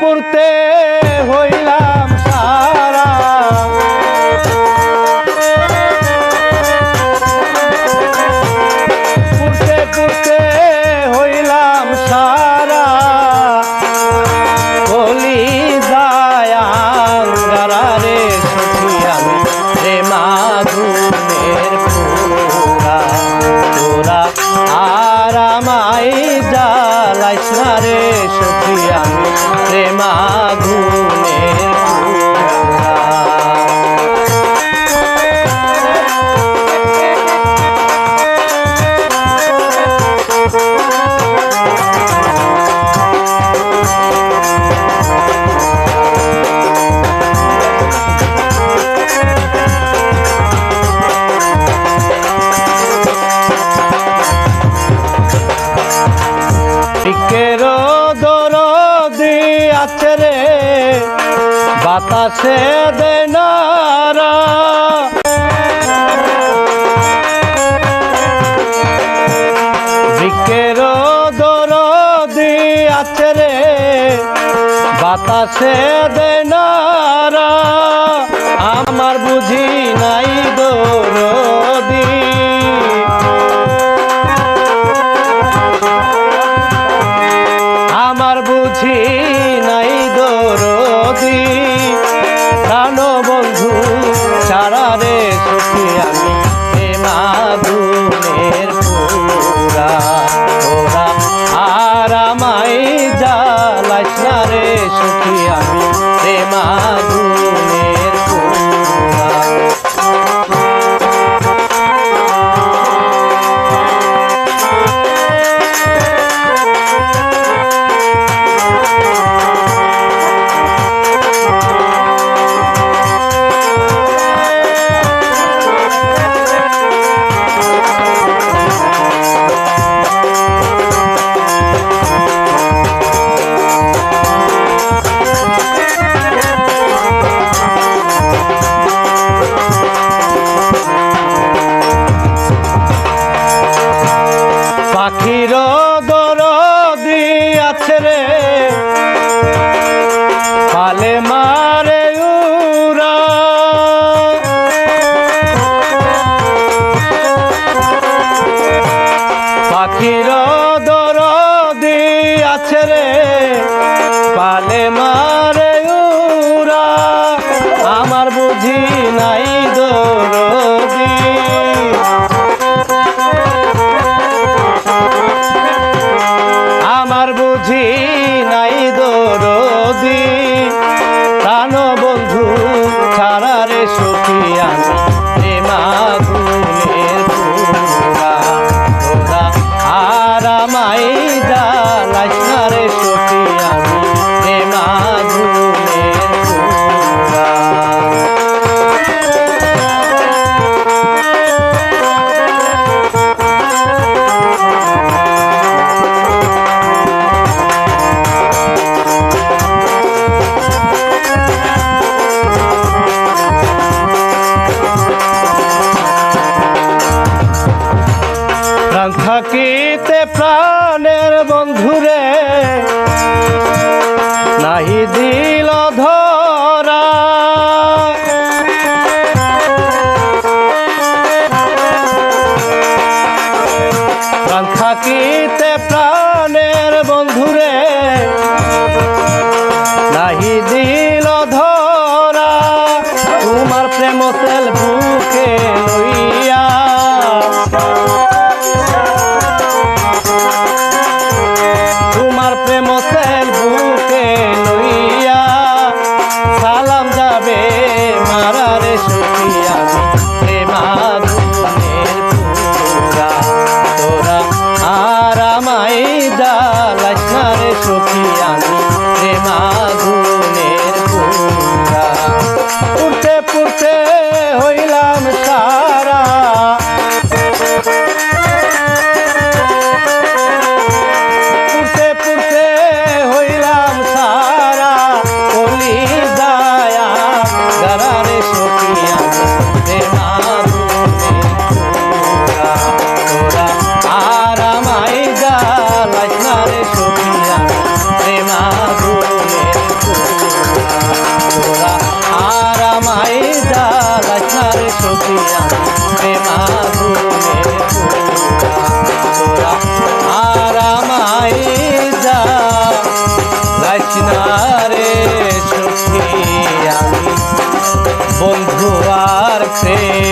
পড়তে হইলা বাতাসে দেনারা জিকের দর আছে রে বাতাসে দেনারা আমার বুঝি নাই পাইস না আমি? রে মাধু পালে মা 啊。সখী আমি রে মা। বন্ধু আর প্রেম